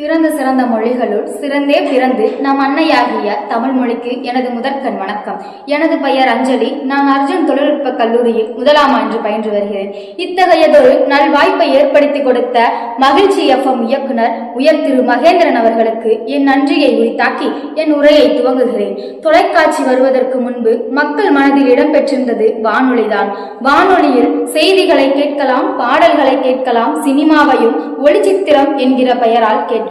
பிறந்த சிறந்த மொழிகளுள் சிறந்தே பிறந்து நம் அன்னையாகிய தமிழ் மொழிக்கு எனது முதற்கண் வணக்கம். எனது பெயர் அஞ்சலி. நான் அர்ஜுன் தொழில்நுட்ப கல்லூரியில் முதலாம் ஆண்டு பயின்று வருகிறேன். இத்தகையதொரு நல்வாய்ப்பை ஏற்படுத்தி கொடுத்த மகிழ்ச்சி எஃப்எம் இயக்குனர் உயர் திரு மகேந்திரன் அவர்களுக்கு என் நன்றியை உரித்தாக்கி என் உரையை துவங்குகிறேன். தொலைக்காட்சி வருவதற்கு முன்பு மக்கள் மனதில் இடம்பெற்றிருந்தது வானொலிதான். வானொலியில் செய்திகளை கேட்கலாம் பாடல்களை கேட்கலாம் சினிமாவையும் ஒளிச்சித்திரம் என்கிற பெயரால் கேட்கலாம்.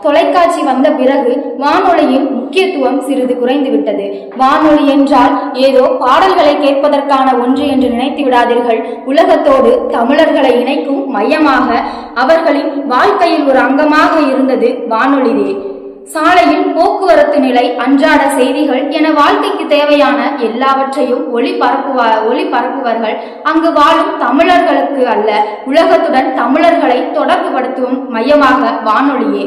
தொலைக்காட்சி வந்த பிறகு வானொலியின் முக்கியத்துவம் சிறிது குறைந்துவிட்டது. வானொலி என்றால் ஏதோ பாடல்களை கேட்பதற்கான ஒன்று என்று நினைத்து விடாதீர்கள். உலகத்தோடு தமிழர்களை இணைக்கும் மையமாக அவர்களின் வாழ்க்கையில் ஒரு அங்கமாக இருந்தது வானொலியே. சாலையில் போக்குவரத்து நிலை அன்றாட செய்திகள் என வாழ்க்கைக்கு தேவையான எல்லாவற்றையும் ஒளிபரப்புவா ஒளிபரப்புவர்கள் அங்கு வாழும் தமிழர்களுக்கு அல்ல உலகத்துடன் தமிழர்களை தொடர்புபடுத்தும் மையமாக வானொலியே.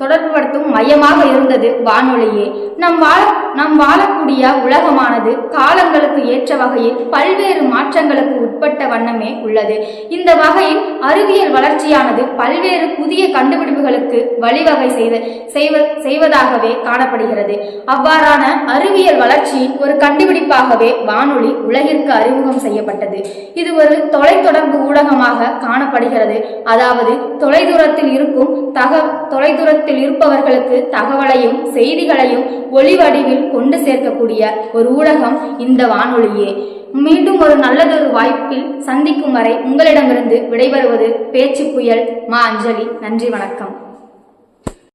தொடர்புபடுத்தும் மையமாக இருந்தது வானொலியே. நம் வாழ நாம் வாழக்கூடிய உலகமானது காலங்களுக்கு ஏற்ற வகையில் பல்வேறு மாற்றங்களுக்கு உட்பட்ட வண்ணமே உள்ளது. இந்த வகையில் அறிவியல் வளர்ச்சியானது பல்வேறு புதிய கண்டுபிடிப்புகளுக்கு வழிவகை செய்த செய்வ செய்வதாகவே காணப்படுகிறது. அவ்வாறான அறிவியல் வளர்ச்சியின் ஒரு கண்டுபிடிப்பாகவே வானொலி உலகிற்கு அறிமுகம் செய்யப்பட்டது. இது ஒரு தொலைத்தொடர்பு ஊடகமாக காணப்படுகிறது. அதாவது தொலைதூரத்தில் இருக்கும் தக தொலைதூரத்தில் இருப்பவர்களுக்கு தகவலையும் செய்திகளையும் ஒளிவடிவில் கொண்டு சேர்க்கக்கூடிய ஒரு ஊடகம் இந்த வானொலியே. மீண்டும் ஒரு நல்லதொரு வாய்ப்பில் சந்திக்கும் வரை உங்களிடமிருந்து விடைபெறுவது பேச்சு புயல் மா அஞ்சலி. நன்றி வணக்கம்.